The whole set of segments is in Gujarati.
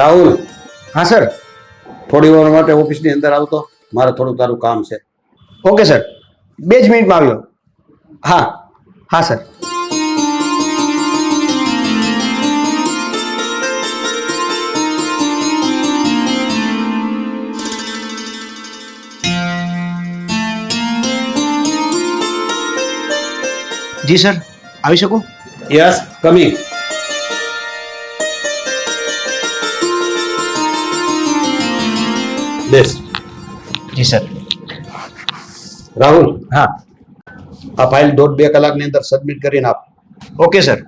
રાહુલ. હા સર થોડી વાર માટે ઓફિસની અંદર આવતો. મારે થોડું તારું કામ છે. ઓકે સર બે જ મિનિટમાં આવ્યો. હા. હા સર જી સર આવી શકું? યસ કમિંગ જી સર રાહુલ હા આ ફાઇલ દોઢ બે કલાકની અંદર સબમિટ કરીને આપ ઓકે સર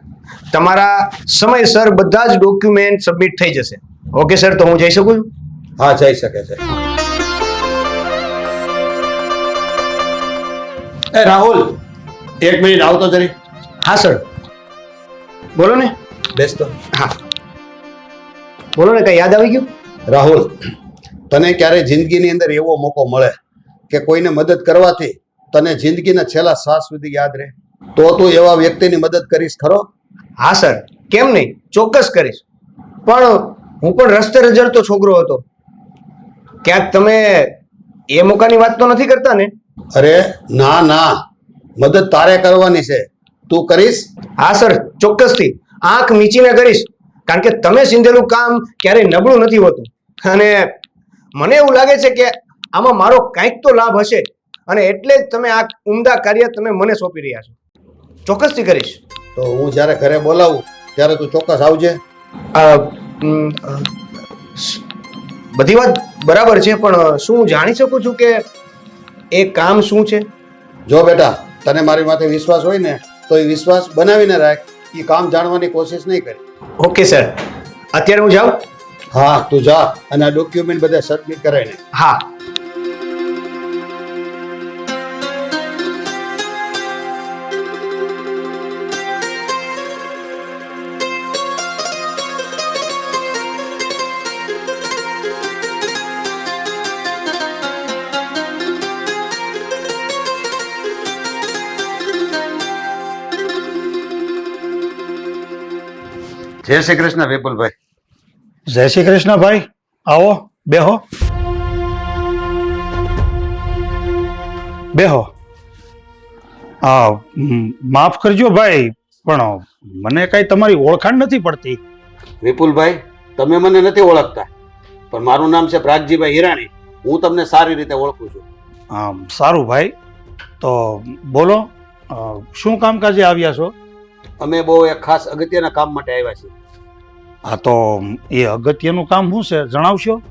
તમારા સમયસર બધા જ ડોક્યુમેન્ટ સબમિટ થઈ જશે। ઓકે સર તો હું જઈ શકું? છું હા જઈ શકે છે. એ રાહુલ એક મિનિટ આવતો જરી. હા સર। બોલો ને। બેસતો હા। બોલો ને કઈ યાદ આવી ગયું? રાહુલ તને ક્યારે જિંદગીની અંદર એવો મોકો મળે કે કોઈને મદદ કરવાથી તને જિંદગીના છેલ્લા શ્વાસ સુધી યાદ રહે? તો તું એવા વ્યક્તિની મદદ કરીશ ખરો? હા સર. કેમ નહીં? ચોક્કસ કરીશ. પણ હું પણ રસ્તે રજડતો છોકરો હતો. ક્યાંક તમે એ મોકાની વાત તો નથી કરતા ને? અરે ના ના. મદદ તારે કરવાની છે. તું કરીશ? હા સર. ચોક્કસથી. આંખ મીચીને કરીશ. કારણ કે તમે સિંધેલું કામ ક્યારેય નબળું નથી હોતું. અને મને એવું લાગે છે કે આમાં મારો કંઈક તો લાભ હશે અને એટલે જ તમે આ ઉમદા કાર્ય તમે મને સોંપી રહ્યા છો. ચોક્કસથી કરીશ. તો હું જ્યારે ઘરે બોલાવું ત્યારે તું ચોક્કસ આવજે. બધી વાત બરાબર છે પણ શું જાણી શકું છું કે એ કામ શું છે? જો બેટા તને મારી માથે વિશ્વાસ હોય ને તો એ વિશ્વાસ બનાવીને રાખ. એ કામ જાણવાની કોશિશ નહીં કરી. Okay sir. અત્યારે હું જાઉં? હા તું જા અને આ ડોક્યુમેન્ટ બધા સબમિટ કરાવીને હા જય શ્રી કૃષ્ણ વિપુલભાઈ જય શ્રી કૃષ્ણ ભાઈ. આવો બેહો. બેહો. હા માફ કરજો ભાઈ પણ મને કઈ તમારી ઓળખાણ નથી પડતી. વિપુલભાઈ તમે મને નથી ઓળખતા પણ મારું નામ છે પ્રાગજીભાઈ હિરાણી. હું તમને સારી રીતે ઓળખું છું. હા સારું ભાઈ. તો બોલો શું કામકાજે આવ્યા છો? અમે બહુ એક ખાસ અગત્યના કામ માટે આવ્યા છીએ. હા તો એ અગત્યનું કામ શું છે? જણાવશો?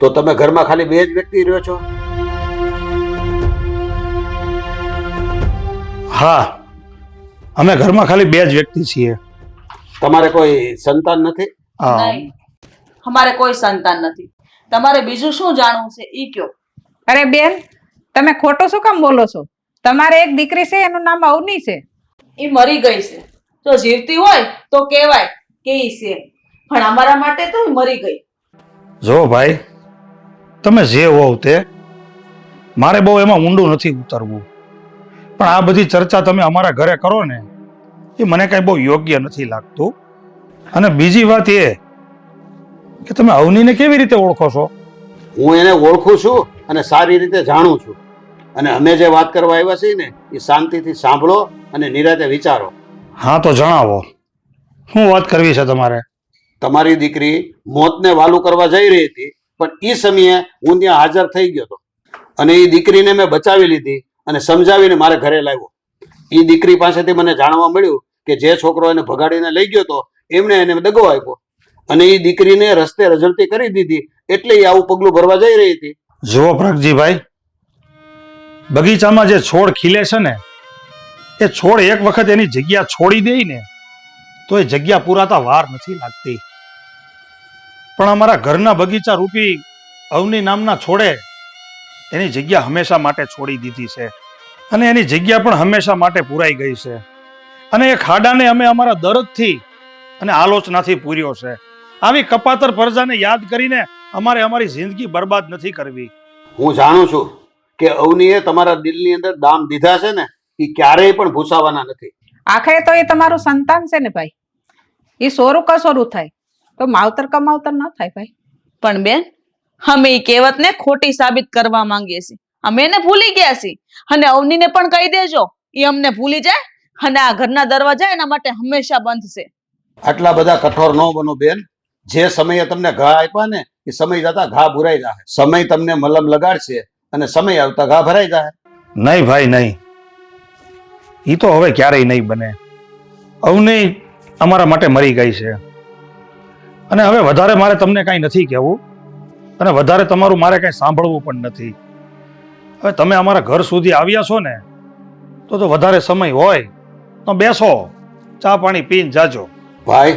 તો તમે ઘરમાં ખાલી બે જ વ્યક્તિ રહ્યો છો? હા. અમે ઘરમાં ખાલી બે જ વ્યક્તિ છીએ. તમારે કોઈ સંતાન નથી? નહીં. અમારે કોઈ સંતાન નથી. તમારે બીજું શું જાણવું છે? ઈ કયો. અરે બેન તમે ખોટું શું કામ બોલો છો? તમારે એક દીકરી છે એનું નામ અવની છે. એ મરી ગઈ છે. જો જીવતી હોય તો કહેવાય કે ઈ છે. પણ અમારા માટે તો મરી ગઈ. જો ભાઈ તમે જે હોવ તે મારે બહુ એમાં ઊંડું નથી ઉતરવું. પણ આ બધી ચર્ચા તમે અમારા ઘરે કરો ને એ મને કાંઈ બહુ યોગ્ય નથી લાગતું. અને બીજી વાત એ કે તમે અવનીને કેવી રીતે ઓળખો છો? હું એને ઓળખું છું અને સારી રીતે જાણું છું. અને અમે જે વાત કરવા આવ્યા છીએ ને એ શાંતિથી સાંભળો અને નિરાતે વિચારો. હા તો જણાવો. શું વાત કરવી છે તમારે? તમારી દીકરી મોતને વાલું કરવા જઈ રહી હતી, પણ એ સમયે હું ત્યાં હાજર થઈ ગયો હતો. અને એ દીકરીને મેં બચાવી લીધી અને સમજાવીને મારે ઘરે લાવ્યો. એ દીકરી પાસેથી મને જાણવા મળ્યું કે જે છોકરો એને ભગાડીને લઈ ગયો હતો, એમણે એને દગો આપ્યો. અને એ દીકરીને રસ્તે રઝળતી કરી દીધી, એટલે એ આવું પગલું ભરવા જઈ રહી હતી. જુઓ પ્રગજીભાઈ, બગીચામાં જે છોડ ખીલે છે ને, એ છોડ એક વખત એની જગ્યા છોડી દે ને તો એ જગ્યા પુરાતા વાર નથી લાગતી. પણ અમારા ઘરના બગીચા રૂપી અવની નામના છોડે એની જગ્યા હંમેશા માટે છોડી દીધી છે. અને એની જગ્યા પણ હંમેશા માટે પૂરાઈ ગઈ છે. અને એ ખાડાને અમે અમારા દર્દથી અને આલોચનાથી પૂર્યો છે. આવી કપાતર પ્રજાને યાદ કરીને અમારે અમારી જિંદગી બરબાદ નથી કરવી. હું જાણું છું કે અવનીએ તમારા દિલની અંદર દામ દીધા છે ને એ ક્યારેય પણ ભૂસાવાના નથી. આખરે તો એ તમારું સંતાન છે ને ભાઈ. એ સોરું કસોરું થાય. તો માવતર કમાવતર ના થાય ભાઈ. પણ બેન અમે એ કહેવતને ખોટી સાબિત કરવા માંગીએ છીએ. અમે એને ભૂલી ગયા છીએ. અને અવનીને પણ કહી દેજો એ અમને ભૂલી જાય અને આ ઘરના દરવાજા એના માટે હંમેશા બંધ છે. આટલા બધા કઠોર ન બનો બેન. જે સમયે તમને ઘા આપ્યા ને એ સમય જતા ઘા ભરાઈ જાય સમય તમને મલમ લગાડશે અને સમય આવતા ઘા ભરાઈ જાય નહીં ભાઈ નહીં. એ તો હવે ક્યારેય નહીં બને. અવની અમારા માટે મરી ગઈ છે. અને હવે વધારે મારે તમને કાંઈ નથી કહેવું. અને વધારે તમારું મારે કાંઈ સાંભળવું પણ નથી. હવે તમે અમારા ઘર સુધી આવ્યા છો ને તો તો વધારે સમય હોય. તો બેસો ચા પાણી પીને જાજો. ભાઈ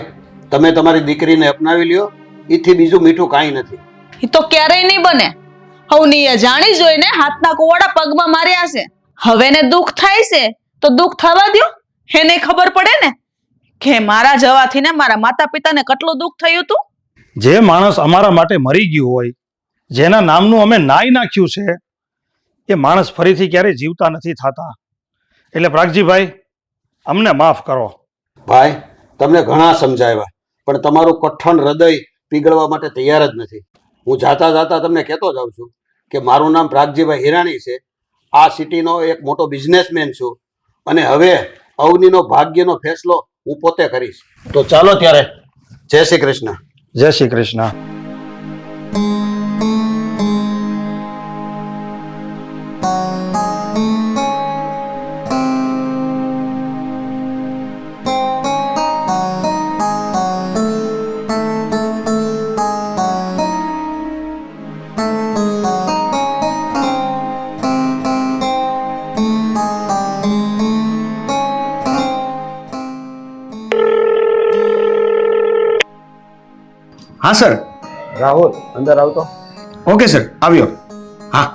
તમે તમારી દીકરીને અપનાવી લ્યો. એથી બીજું મીઠું કાંઈ નથી. એ તો ક્યારેય નહીં બને. અવનીએ જાણી જોઈને હાથના કુવાડા પગમાં માર્યા છે. હવે ને દુઃખ થાય છે તો દુઃખ થવા દ્યો. એને ખબર પડે ને. કે મારા જવાથી ને મારા માતા પિતાને કેટલું દુઃખ થયું હતું જે માણસ અમારા માટે મરી ગયું હોય જેના નામનું અમે નાઈ નાખ્યું છે એ માણસ ફરીથી ક્યારેય જીવતા નથી થતા. એટલે પ્રાગજીભાઈ અમને માફ કરો. ભાઈ તમને ઘણા સમજાવ્યા પણ તમારું કઠણ હૃદય પીગળવા માટે તૈયાર જ નથી. હું જાતા જાતા તમને કહેતો જાઉં છું કે મારું નામ પ્રાગજીભાઈ હિરાણી છે. આ સિટીનો એક મોટો બિઝનેસમેન છું. અને હવે અવનીનો ભાગ્યનો ફેસલો હું પોતે કરીશ. તો ચાલો ત્યારે. જય શ્રી કૃષ્ણ. જય શ્રી કૃષ્ણ. હા સર રાહુલ અંદર આવતો. ઓકે સર આવ્યો. હા.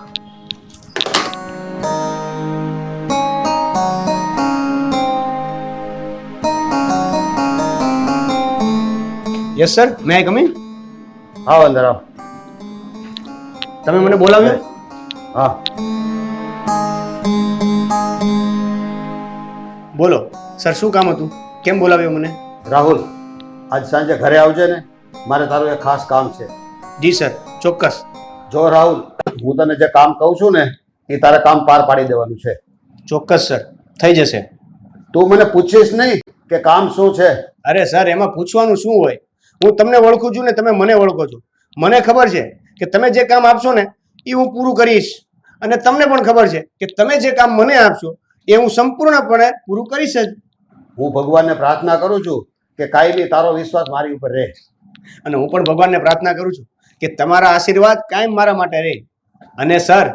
Yes sir may I coming આવો અંદર આવો. તમે મને બોલાવ્યો? હા. બોલો. સર શું કામ હતું? કેમ બોલાવ્યો મને? રાહુલ આજ સાંજે ઘરે આવજે ને. મારે તારું એક ખાસ કામ છે. જી સર ચોક્કસ. જો રાહુલ હું તને જે કામ કહું છું ને એ તારે કામ પાર પાડી દેવાનું છે. ચોક્કસ સર. થઈ જશે. તું મને પૂછીશ નહીં કે કામ શું છે? અરે સર એમાં પૂછવાનું શું હોય? હું તમને ઓળખું છું ને તમે મને ઓળખો છો. મને ખબર છે કે તમે જે કામ આપશો ને એ હું પૂરું કરીશ. અને તમને પણ ખબર છે કે તમે જે કામ મને આપશો એ હું સંપૂર્ણપણે પૂરું કરીશ જ. હું ભગવાનને પ્રાર્થના કરું છું કે કાયમી તારો વિશ્વાસ મારી ઉપર રહે. અને હું પણ ભગવાનને પ્રાર્થના કરું છું કે તમારા આશીર્વાદ કાયમ મારા માટે રહે. અને સર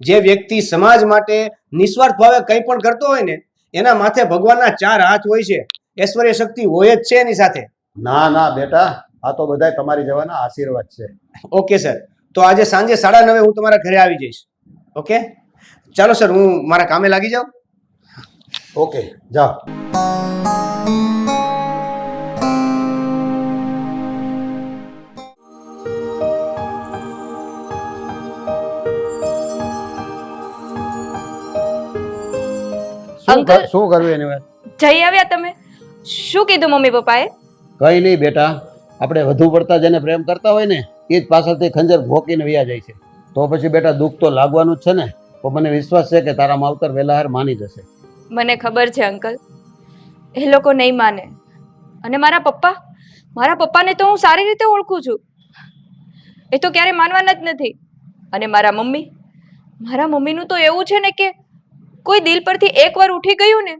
જે વ્યક્તિ સમાજ માટે નિસ્વાર્થ ભાવે કંઈ પણ કરતો હોય ને એના માથે ભગવાનના ચાર હાથ હોય છે. ઐશ્વર્ય શક્તિ હોય જ છે એની સાથે. ના ના બેટા આ તો બધાય તમારી જવાના આશીર્વાદ છે. Okay sir. તો આજે સાંજે સાડા નવે હું તમારા ઘરે આવી જઈશ. ઓકે? ચાલો સર હું મારા કામે લાગી જાઉં. ઓકે જાઓ. અંકલ. શું કરવું એની વાત જઈ આવ્યા તમે? શું કીધું મમ્મી પપ્પાએ? કઈ નહીં બેટા આપણે વધુ પડતા જેને પ્રેમ કરતા હોય ને એ જ પાછળથી ખંજર ભોકીને વ્યા જાય છે. તો પછી બેટા દુઃખ તો લાગવાનું જ છે ને તો મને વિશ્વાસ છે કે તારા માવતર વહેલા હાર માની જશે. મને ખબર છે અંકલ. એ લોકો નહીં માને. અને મારા પપ્પા? મારા પપ્પાને તો હું સારી રીતે ઓળખું છું. એ તો ક્યારે માનવાના જ નથી. અને મારા મમ્મી? મારા મમ્મીનું તો એવું છે ને કે કોઈ દિલ પરથી એકવાર ઉઠી ગયું ને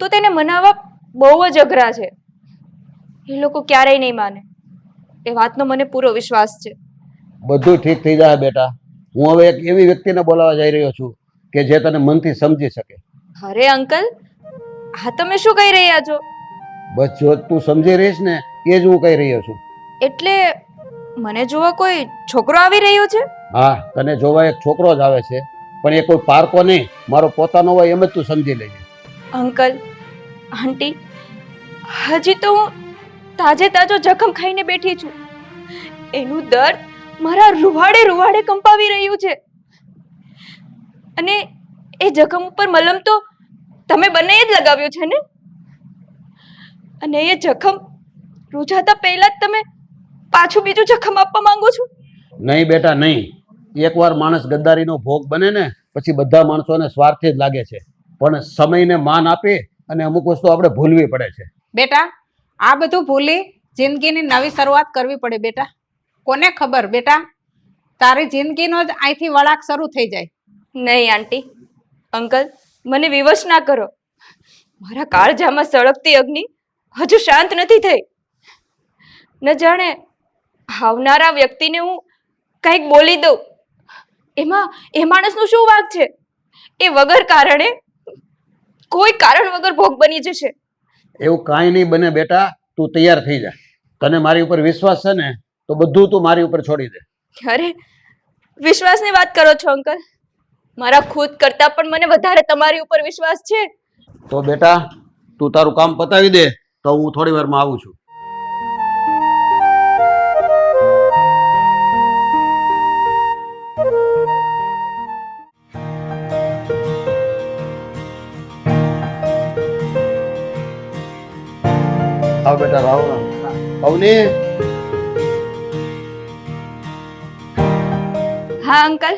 તો તેને મનાવવા બહુ જ અઘરા છે. એ લોકો ક્યારેય નહીં માને. એ વાતનો મને પૂરો વિશ્વાસ છે. બધું ઠીક થઈ જાય બેટા. હું હવે એક એવી વ્યક્તિને બોલાવવા જઈ રહ્યો છું કે જે તને મનથી સમજી શકે. અરે અંકલ આ તમે શું કહી રહ્યા છો? બસ જો તું સમજી રહીશ ને એ જ હું કહી રહ્યો છું. એટલે મને જોવા કોઈ છોકરો આવી રહ્યો છે? હા તને જોવા એક છોકરો જ આવે છે. પણ એ કોઈ પારકો નહીં. મારો પોતાનો હોય એમ જ તું સમજી લેજે. અંકલ આંટી હજી તો હું તાજે તાજો જખમ ખાઈને બેઠી છું. એનું દર્દ મારા રૂવાડે રૂવાડે કંપાવી રહ્યું છે. અને એ જખમ ઉપર મલમ તો તમે બંનેએ જ લગાવ્યો છે ને? અને એ જખમ રૂજાતા પહેલા જ તમે પાછું બીજું જખમ આપવા માંગો છો? નહીં બેટા નહીં. એકવાર માણસ ગદ્દારીનો ભોગ બને ને પછી બધા માણસોને સ્વાર્થી જ લાગે છે. પણ સમયને માન આપે અને અમુક વસ્તુ આપણે ભૂલવી પડે છે. બેટા આ બધું ભૂલી જિંદગીની નવી શરૂઆત કરવી પડે બેટા. કોને ખબર બેટા? તારી જિંદગીનો જ અહીંથી વળાક શરૂ થઈ જાય. નહીં આંટી. અંકલ મને વિવશ ના કરો. મારા કાળજામાં સળગતી અગ્નિ હજુ શાંત નથી થઈ. ન જાણે આવનારા વ્યક્તિને હું કંઈક બોલી દઉં. એમાં એ માણસનો શું વાંક છે? એ વગર કારણે કોઈ કારણ વગર ભોગ બની જશે. એવું કાંઈ નહીં બને બેટા તું તૈયાર થઈ જા. તને મારી ઉપર વિશ્વાસ છે ને તો બધું તું મારી ઉપર છોડી દે. અરે વિશ્વાસની વાત કરો છો અંકલ? મારા ખુદ કરતાં પણ મને વધારે તમારી ઉપર વિશ્વાસ છે. તો બેટા તું તારું કામ પતાવી દે તો હું થોડી વારમાં આવું છું. આવ બેટા રાહુલ અવની હા અંકલ.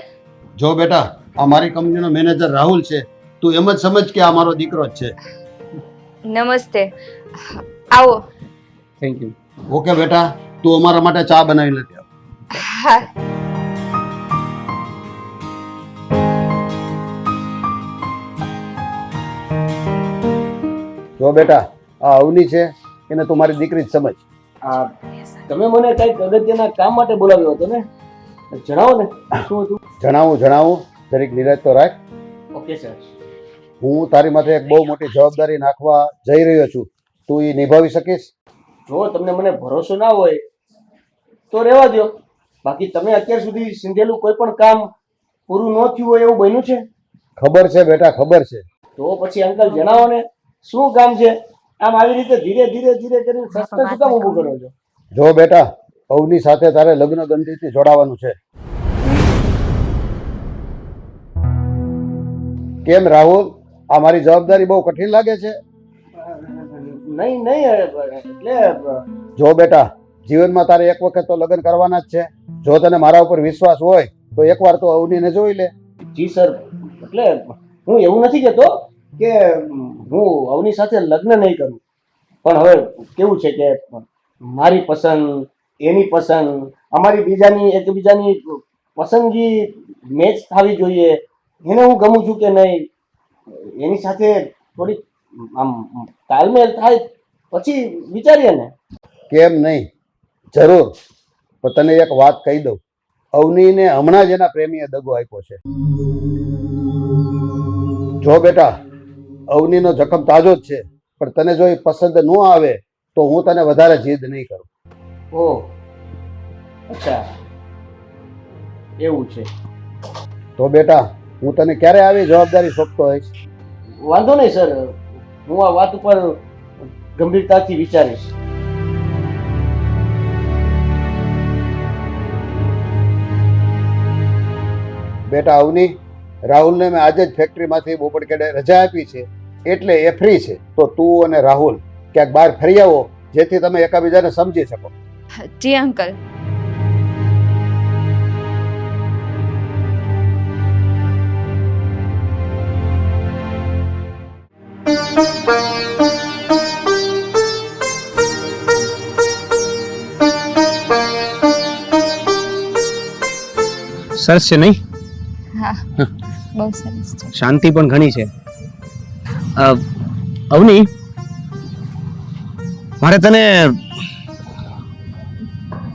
જો બેટા આ મારી કંપનીનો મેનેજર રાહુલ છે તું એમ જ સમજ કે આ મારો દીકરો જ છે. નમસ્તે. આવો. થેન્ક યુ ઓકે બેટા તું અમારા માટે ચા બનાવી લેતી હા. જો બેટા આ અવની છે એને તું મારી દીકરી જ સમજ. આ તમે મને કંઈક અગત્યના કામ માટે બોલાવ્યો હતો ને? જણાવો ને શું હતું? જણાવું જણાવું. જરીક નિરાજ તો રાખ. ઓકે સર હું તારી માથે એક બહુ મોટી જવાબદારી નાખવા જઈ રહ્યો છું. તું એ નિભાવી શકીશ? જો તમને મને ભરોસો ના હોય તો રહેવા દો બાકી તમે અત્યાર સુધી સિંધેલું કોઈ પણ કામ પૂરું ન થયું હોય એવું બન્યું છે? ખબર છે બેટા ખબર છે. તો પછી અંકલ જણાવો ને શું કામ છે? આમ આવી રીતે ધીરે ધીરે ધીરે કરીને સસ્પેન્સ કેમ ઊભું કરો છો? જો બેટા પૌની સાથે તારે લગ્ન ગંધીથી જોડાવાનું છે. કેમ રાહુલ? આ મારી જવાબદારી બહુ કઠિન લાગે છે. નહીં નહીં એટલે જો બેટા જીવનમાં તારે એક વખત તો લગ્ન કરવાના જ છે. જો તને મારા ઉપર વિશ્વાસ હોય તો એકવાર તો અવનીને જોઈ લે. જી સર. એટલે હું એવું નથી કહેતો કે હું અવની સાથે લગ્ન નહીં કરું. પણ હવે કેવું છે કે મારી પસંદ, એની પસંદ, અમારી બીજાની, એકબીજાની પસંદગી મેચ થવી જોઈએ. એને હું ગમું છું કે નહીં? એની સાથે થોડી આમ તાલમેલ થાય, પછી વિચારીએ ને. કેમ નહીં? જરૂર. પણ તને એક વાત કહી દઉં. અવનીને હમણાં જ એના પ્રેમીએ દગો આપ્યો છે. જો બેટા અવનીનો જખમ તાજો જ છે. પણ તને જો એ પસંદ ન આવે તો હું તને વધારે જીદ નહીં કરું. ઓહ અચ્છા. એવું છે. તો બેટા હું તને ક્યારે આવી જવાબદારી સોંપતો હોઈશ? વાંધો નહીં સર. હું આ વાત ઉપર ગંભીરતાથી વિચારીશ. બેટા અવની રાહુલને મેં આજે જ ફેક્ટરીમાંથી બોપડકેડે રજા આપી છે. એટલે એ ફ્રી છે. તો તું અને રાહુલ ક્યાંક બહાર ફરી આવો જેથી તમે એકાબીજાને સમજી શકો. જી અંકલ. સરસ છે નહીં? હા બહુ સરસ છે. શાંતિ પણ ઘણી છે. અવની? મારે તને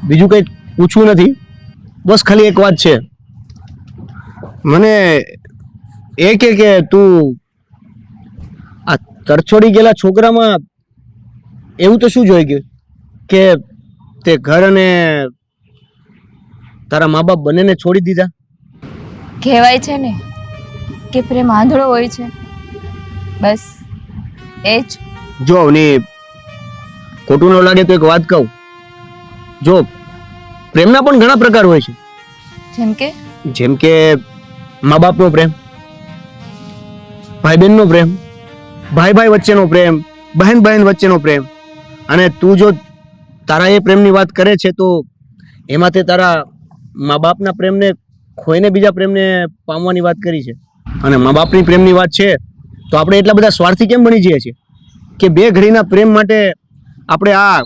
બીજું કંઈ પૂછવું નથી. બસ ખાલી એક વાત છે. મને એ કે કે તું આ તરછોડી ગયેલા છોકરામાં એવું તો શું જોઈ ગયું? કે તે ઘર અને તારા મા બાપ બંનેને છોડી દીધા? કહેવાય છે ને કે પ્રેમ આંધળો હોય છે. બસ એ જ જો ને ખોટું ન લાગે તો એક વાત કહું. જો પ્રેમના પણ ઘણા પ્રકાર હોય છે. જેમ કે? જેમ કે મા બાપનો પ્રેમ ભાઈ બહેનનો પ્રેમ ભાઈ ભાઈ વચ્ચેનો પ્રેમ બહેન બહેન વચ્ચેનો પ્રેમ. અને તું જો તારા એ પ્રેમની વાત કરે છે તો એમાં તે તારા મા બાપના પ્રેમને ખોઈને બીજા પ્રેમને પામવાની વાત કરી છે. અને મા બાપની પ્રેમની વાત છે તો આપણે એટલા બધા સ્વાર્થી કેમ બની જઈએ છીએ? કે બે ઘડીના પ્રેમ માટે આપણે આ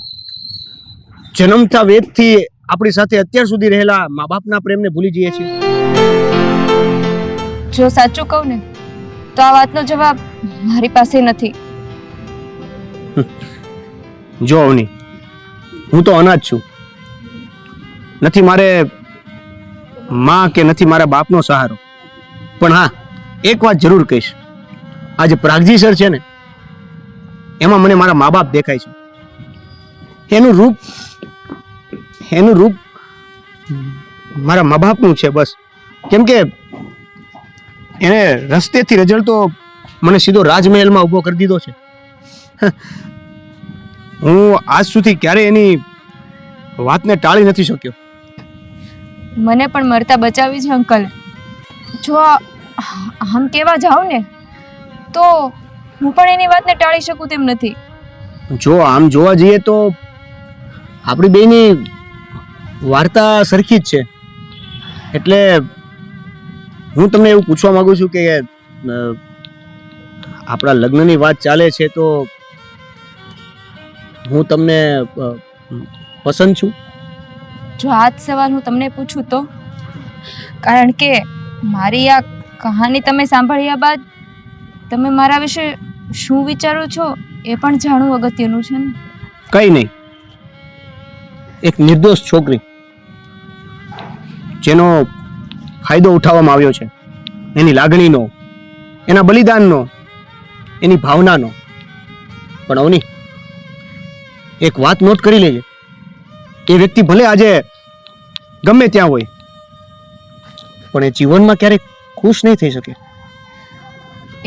જન્મતા વેદથી આપણી સાથે અત્યાર સુધી રહેલા મા બાપના પ્રેમને ભૂલી જઈએ છીએ. જો સાચું કહું ને તો આ વાતનો જવાબ મારી પાસે નથી. જો અવની હું તો અનાજ છું. નથી મારે માં કે નથી મારા બાપનો સહારો. પણ હા એક વાત જરૂર કહીશ. આ જે પ્રાગજી સર છે ને, એમાં મને મારા મા બાપ દેખાય છે. એનું રૂપ એનું રૂપ મારા મા બાપનું છે બસ. કેમ કે એને રસ્તેથી રજળતો મને સીધો રાજમહેલમાં ઊભો કરી દીધો છે. હું આજ સુધી ક્યારે એની વાતને ટાળી નથી શક્યો. મને પણ મરતા બચાવી છે અંકલ. જો આમ કેવા જાઉં ને? તો હું પણ એની વાતને ટાળી શકું તેમ નથી. જો આમ જોવા જઈએ તો આપણી બેની વાર્તા સરખી જ છે. એટલે હું તમને એવું પૂછવા માંગુ છું કે આપણા લગ્નની વાત ચાલે છે તો હું તમને પસંદ છું? જો આ જ સવાલ હું તમને પૂછું તો? કારણ કે મારી આ કહાની તમે સાંભળ્યા બાદ તમે મારા વિશે શું વિચારો છો એ પણ જાણવું અગત્યનું છે ને? કઈ નહીં. એક નિર્દોષ છોકરી, જેનો ફાયદો ઉઠાવવામાં આવ્યો છે. એની લાગણીનો, એના બલિદાનનો, એની ભાવનાનો. પણ અવની, એક વાત નોટ કરી લેજે એ વ્યક્તિ ભલે આજે ગમે ત્યાં હોય, પણ એ જીવનમાં ક્યારેક ખુશ નહીં થઈ શકે.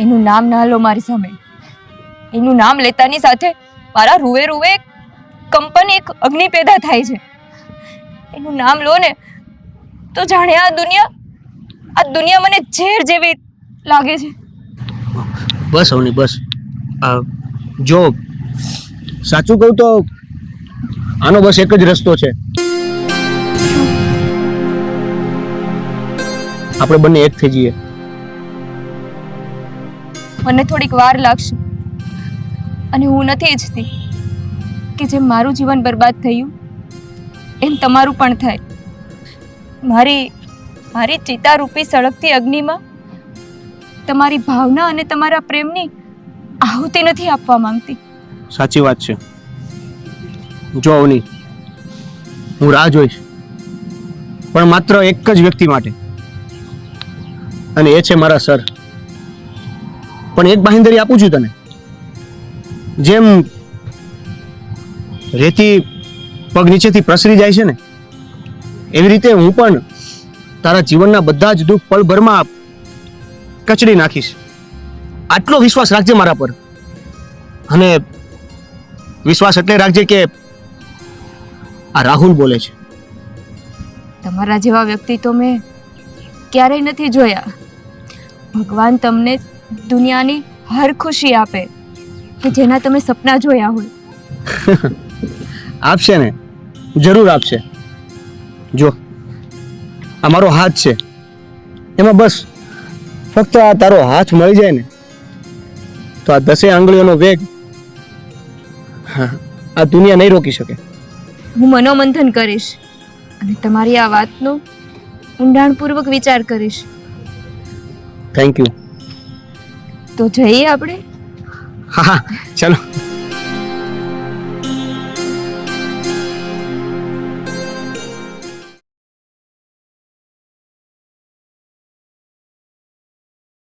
એનું નામ ના લો મારી સામે. એનું નામ લેતાની સાથે મારા રૂવે રૂવે કંપન એક અગ્નિ પેદા થાય છે. એનું નામ લો ને તો જાણે આ દુનિયા આ દુનિયા મને ઝેર જેવી લાગે છે. બસ અવની, બસ. જો, સાચું કહું તો આનો બસ એક જ રસ્તો છે. આપણે બંને એક થઈ જઈએ. મને થોડીક વાર લાગશે. અને હું નથી ઈચ્છતી કે જેમ મારું જીવન બરબાદ થયું, એમ તમારું પણ થાય. મારી મારી ચિતારૂપી સળગતી અગ્નિમાં તમારી ભાવના અને તમારા પ્રેમની આહુતિ નથી આપવા માંગતી. સાચી વાત છે. જો અવની, હું રાહ જોઈશ. પણ માત્ર એક જ વ્યક્તિ માટે. અને એ છે મારા સર. પણ એક બાંહેધરી આપું છું તને. જેમ રેતી પગ નીચેથી પ્રસરી જાય છે ને, એવી રીતે હું પણ તારા જીવનના બધા જ દુઃખ પળભરમાં કચડી નાખીશ. આટલો વિશ્વાસ રાખજે મારા પર. અને વિશ્વાસ એટલે રાખજે કે આ રાહુલ બોલે છે. તમારા જેવા વ્યક્તિ તો મેં ક્યારેય નથી જોયા. ભગવાન તમને દુનિયાની હર ખુશી આપે કે જેના તમે સપના જોયા હોય. આપશે ને? જરૂર આપશે. જો આ મારો હાથ છે. એમાં બસ ફક્ત આ તારો હાથ મળી જાય ને તો આ દસે આંગળીઓનો વેગ આ દુનિયા નહીં રોકી શકે. હું મનોમંથન કરીશ અને તમારી આ વાતનો ઊંડાણપૂર્વક વિચાર કરીશ. થેન્ક યુ તો જઈએ આપણે? હા ચલો.